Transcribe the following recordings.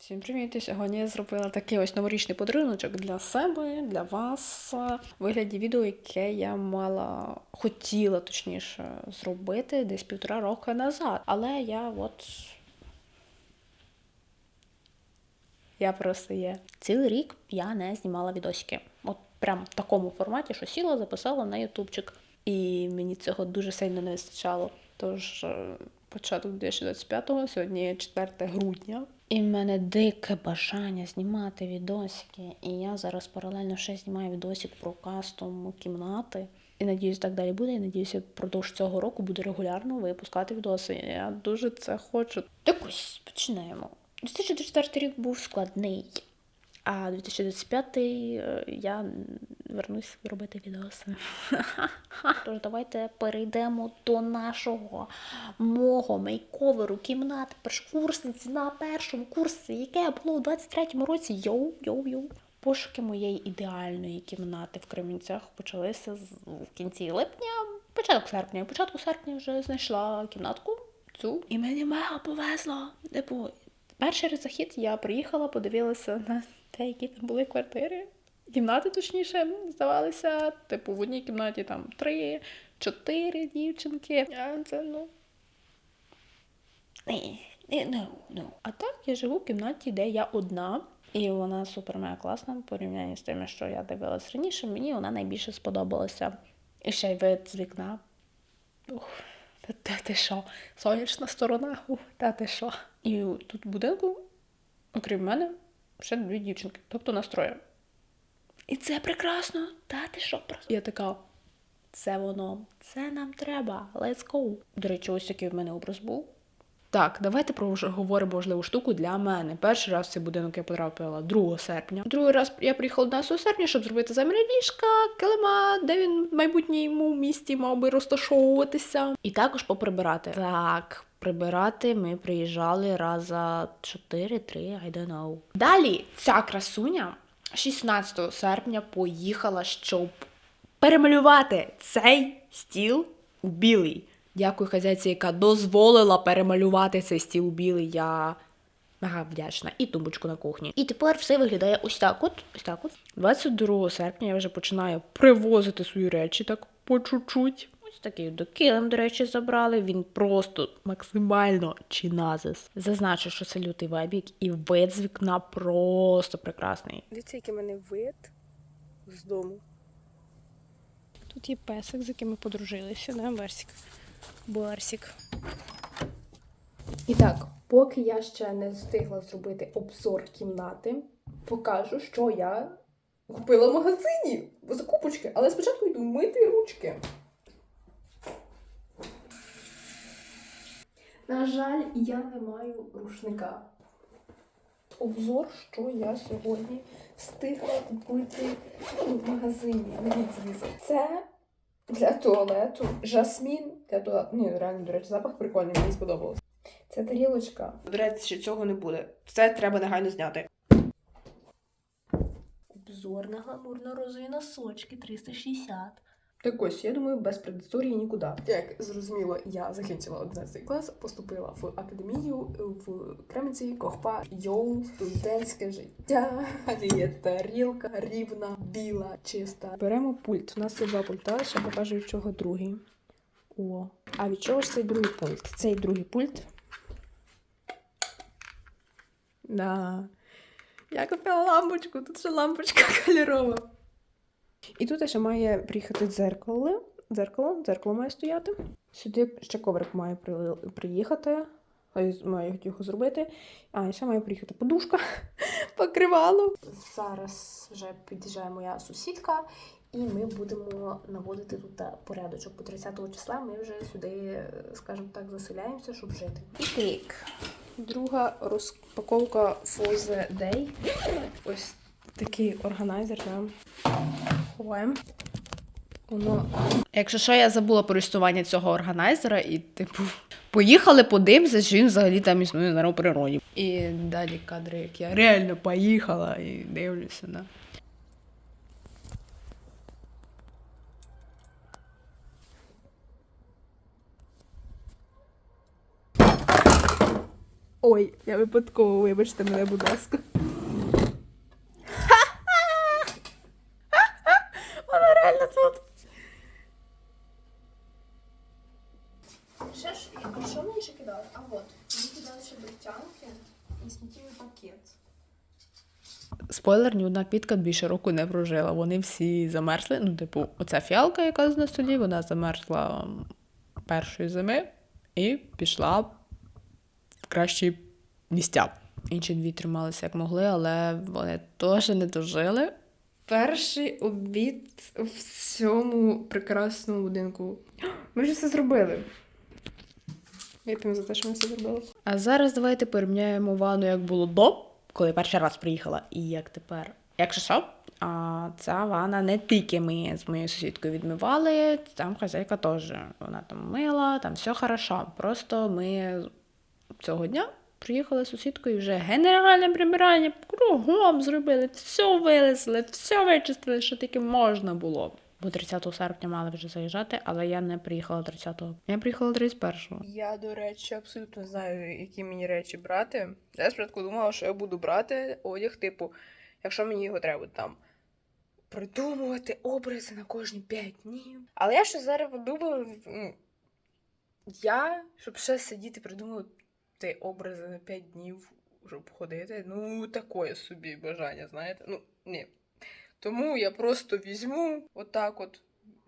Всім привіт! Сьогодні я зробила такий ось новорічний подаруночок для себе, для вас, е, у вигляді відео, яке я мала хотіла точніше зробити десь півтора року назад. Але я от. Я просто є. Цілий рік я не знімала відосики. От прям в такому форматі, що сіла, записала на ютубчик. І мені цього дуже сильно не вистачало. Тож е, початок 2025-го, сьогодні 4 грудня. І в мене дике бажання знімати відосики. І я зараз паралельно ще знімаю відосик про кастом кімнати. І надіюсь, так далі буде. І надіюсь, я впродовж цього року буду регулярно випускати відоси. Я дуже це хочу. Так ось почнемо. 2024 рік був складний. А 2025 е, я вернусь робити відоси. Тож давайте перейдемо до нашого мого мейковеру кімнати першокурсниці на першому курсі, яке було у 23-му році. Йоу, йоу, йоу. Пошуки моєї ідеальної кімнати в Кремінцях почалися з в кінці липня, початок серпня. Початку серпня вже знайшла кімнатку цю. І мені мега повезло. Типу, перший захід я приїхала, подивилася на те, які там були квартири. Кімнати, точніше, здавалися, типу, в одній кімнаті там три, чотири дівчинки. А це ну. Ні, ні, ну, ну. А так я живу в кімнаті, де я одна. І вона супер мега класна в порівнянні з тими, що я дивилась раніше. Мені вона найбільше сподобалася. І ще й вид з вікна. Ух, та ти що? Сонячна сторона, ух, та ти що? І тут в будинку, окрім мене, ще дві дівчинки, тобто настроє. І це прекрасно, та ти що просто. Я така, це воно, це нам треба, let's go. До речі, ось який в мене образ був. Так, давайте про говоримо важливу штуку для мене. Перший раз в цей будинок я потрапила 2 серпня. Другий раз я приїхала 11 серпня, щоб зробити заміри ліжка, килима, де він в майбутньому місті мав би розташовуватися. І також поприбирати. Так, прибирати ми приїжджали раз за 4-3, I don't know. Далі ця красуня 16 серпня поїхала, щоб перемалювати цей стіл у білий. Дякую хазяйці, яка дозволила перемалювати цей стіл у білий. Я мега вдячна. І тумбочку на кухні. І тепер все виглядає ось так. От, ось так от. 22 серпня я вже починаю привозити свої речі так по чуть-чуть. Ось такий до килим, до речі, забрали. Він просто максимально чиназис. Зазначу, що це лютий вайбік, і вид з вікна просто прекрасний. Дивіться, який в мене вид з дому. Тут є песик, з яким ми подружилися, да, Барсік? Барсік. І так, поки я ще не встигла зробити обзор кімнати, покажу, що я купила в магазині. Закупочки, але спочатку йду мити ручки. На жаль, я не маю рушника. Обзор, що я сьогодні встигла купити в магазині. Дивіться. Це для туалету. Жасмін для туалету. Ні, реально, до речі, запах прикольний, мені сподобалось. Це тарілочка. До речі, цього не буде. Це треба негайно зняти. Обзор на гламурно-розові носочки 360. Так ось, я думаю, без предісторії нікуди. Як зрозуміло, я закінчила 11 клас, поступила в академію в Кременці, Кохпа, Йоу, студентське життя. Є тарілка рівна, біла, чиста. Беремо пульт. У нас є два пульта, ще покажу від чого другий. О, а від чого ж цей другий пульт? Цей другий пульт. Да. Я купила лампочку, тут ще лампочка кольорова. І тут ще має приїхати дзеркало. Дзеркало, дзеркало має стояти. Сюди ще коврик має приїхати. Маю його зробити. А, і ще має приїхати подушка, покривало. Зараз вже під'їжджає моя сусідка, і ми будемо наводити тут порядочок. По 30 числа ми вже сюди, скажімо так, заселяємося, щоб жити. І так, друга розпаковка for the. Ось такий органайзер. Да. Ховаємо. Воно Якщо що, я забула про існування цього органайзера, і, типу, поїхали, подивимося, що він взагалі там існує на природі. І далі кадри, як я реально поїхала і дивлюся на. Ой, я випадково, вибачте мене, будь ласка. Вона реально тут. Ще ж, а що мені ще кидали? А от, мені кидали ще бритянки і сміттєвий пакет. Спойлер, ні одна квітка більше року не прожила. Вони всі замерзли. Ну, типу, оця фіалка, яка на столі, вона замерзла першої зими і пішла в кращі місця. Інші дві трималися як могли, але вони теж не дожили. Перший обід в цьому прекрасному будинку. Ми вже все зробили. Вип'ємо за те, що ми все зробили. А зараз давайте порівняємо ванну, як було до, коли перший раз приїхала, і як тепер. Якщо що, а, ця ванна не тільки ми з моєю сусідкою відмивали, там хазяйка теж. Вона там мила, там все хорошо. Просто ми цього дня приїхали з сусідкою вже генеральне прибирання кругом зробили, все вилезли, все вичистили, що тільки можна було. Бо 30 серпня мали вже заїжджати, але я не приїхала 30-го. Я приїхала 31-го. Я, до речі, абсолютно знаю, які мені речі брати. Я спочатку думала, що я буду брати одяг, типу, якщо мені його треба там придумувати образи на кожні 5 днів. Але я ще зараз подумала, ну, я, щоб ще сидіти, придумувати образи на 5 днів, щоб ходити, ну, такое собі бажання, знаєте. Ну, ні. Тому я просто візьму отак от,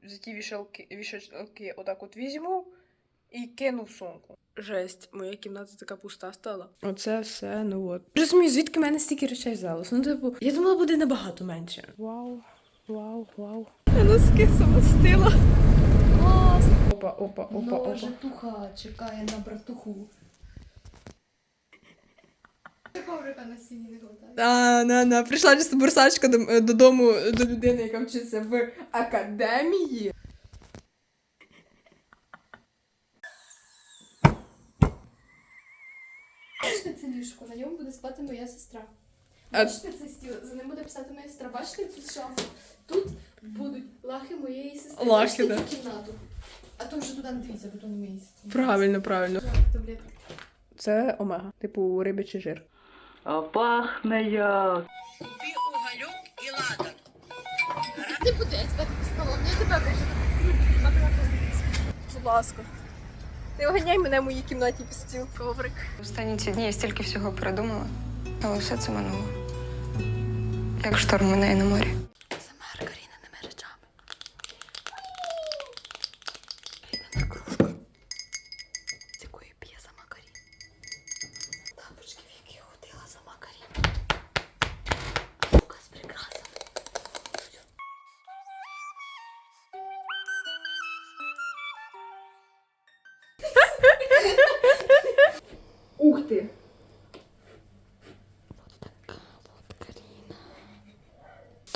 за ті вішалки, вішалки отак от візьму і кину в сумку. Жесть, моя кімната така пуста стала. Оце все, ну от. Розумію, звідки в мене стільки речей взялось. Ну, типу, я думала, буде набагато менше. Вау, вау, вау. Я носки замостила. Клас! Опа, опа, опа, опа. Житуха чекає на братуху. Коврика на стіні не хватає. А, на, на. Прийшла чисто бурсачка до- е, додому до людини, яка вчиться в академії. Бачите це ліжко, на ньому буде спати моя сестра. А- Бачите цей стіл, за ним буде писати моя сестра. Бачите цю шафу? Тут будуть лахи моєї сестри. Лахи, Бачите да. цю кімнату? А то вже туди не дивіться, бо то не моє місце. Правильно, правильно. Таблетки. Це омега, типу рибячий жир. А пахне як. Ти буде ладан. під столом, я тебе більше спати на полиці. Будь ласка. Не виганяй мене в моїй кімнаті під стіл коврик. Останні ці дні я стільки всього передумала, але все це минуло. Як шторм минає на морі.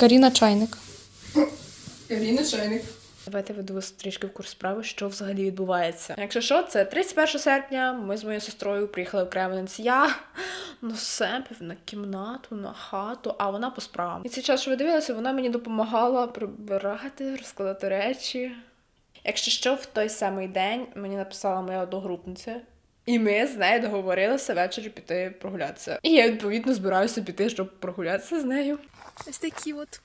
Каріна чайник. Каріна чайник. Давайте веду вас трішки в курс справи, що взагалі відбувається. Якщо що, це 31 серпня. Ми з моєю сестрою приїхали в Кременець. Я на себе, на кімнату, на хату, а вона по справам. І цей час, що ви дивилися, вона мені допомагала прибирати, розкладати речі. Якщо що, в той самий день мені написала моя одногрупниця. І ми з нею договорилися ввечері піти прогулятися. І я відповідно збираюся піти, щоб прогулятися з нею. Ось такі от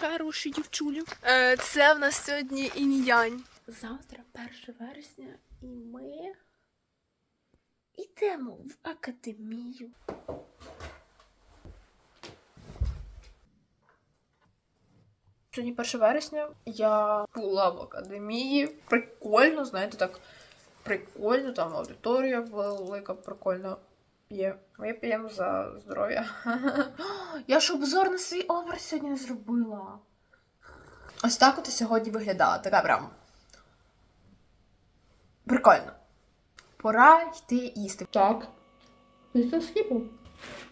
хороші дівчулі. Е, це в нас сьогодні інь-янь. Завтра 1 вересня, і ми йдемо в академію. Сьогодні 1 вересня я була в академії. Прикольно, знаєте, так прикольно, там аудиторія велика, прикольно. Є. Ми п'ємо за здоров'я. Я ж обзор на свій образ сьогодні не зробила. Ось так от і сьогодні виглядала. Така прям. Прикольно. Пора йти їсти. Так. З хлібом.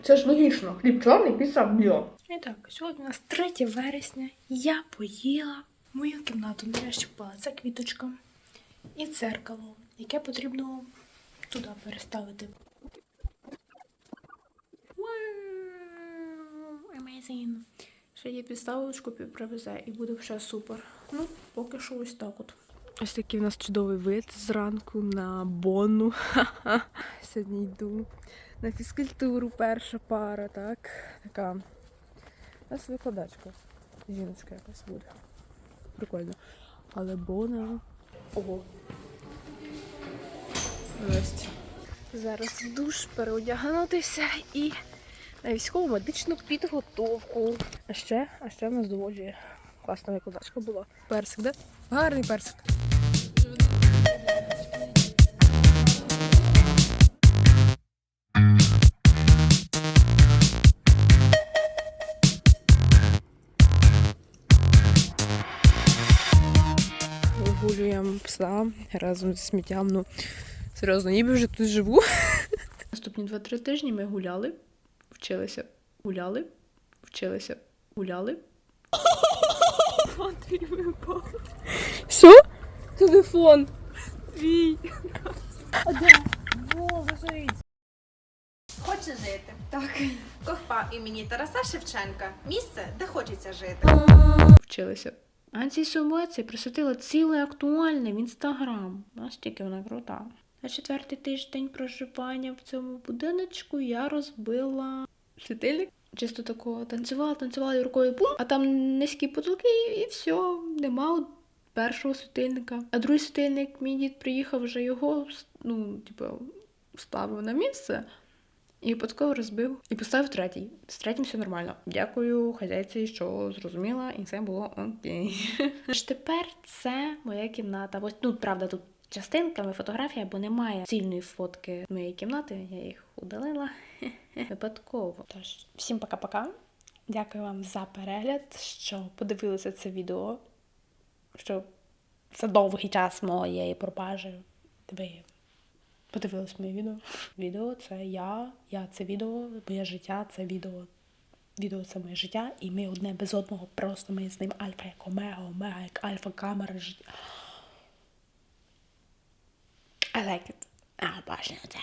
Це ж логічно. Хліб чорний, піца біла. І так, сьогодні у нас 3 вересня. Я поїла мою кімнату. Нарешті впала ця квіточка і дзеркало, яке потрібно туди переставити. Amazing! Ще є підставочку привезе і буде все супер. Ну, поки що ось так от. Ось такий в нас чудовий вид зранку на Бонну. Сьогодні йду На фізкультуру перша пара, так. Така. У нас викладачка. Жіночка якась буде. Прикольно. Але Бона. Ого. Жесть. Зараз в душ переодягнутися і на військову медичну підготовку. А ще, а ще в нас доволі класна викладачка була. Персик, де? Гарний персик. Вигулюємо пса разом зі сміттям. Ну, серйозно, ніби вже тут живу. Наступні 2-3 тижні ми гуляли, вчилися, гуляли, вчилися, гуляли. Що? Телефон. Твій. А де? Во, лежить. Хоче жити. Так. Ковпа імені Тараса Шевченка. Місце, де хочеться жити. Вчилися. А цій сумоці присвятила ціле актуальне в інстаграм. Настільки вона крута. На четвертий тиждень проживання в цьому будиночку я розбила світильник. Чисто такого танцювала, танцювала і рукою пум, а там низькі потолки, і все, нема першого світильника. А другий світильник, мій дід приїхав вже його, ну, типу, ставив на місце. І випадково розбив і поставив третій. З третім все нормально. Дякую хазяйці, що зрозуміла, і все було окей. Тепер це моя кімната. Ось ну правда, тут частинками фотографія, бо немає цільної фотки моєї кімнати. Я їх удалила випадково. Тож, всім пока-пока. Дякую вам за перегляд, що подивилися це відео. Що за довгий час моєї пропажі ви подивились моє відео. Відео це я, я це відео, моє життя це відео. Відео це моє життя, і ми одне без одного, просто ми з ним альфа як омега, омега як альфа камера життя. I like it. А, бачно це.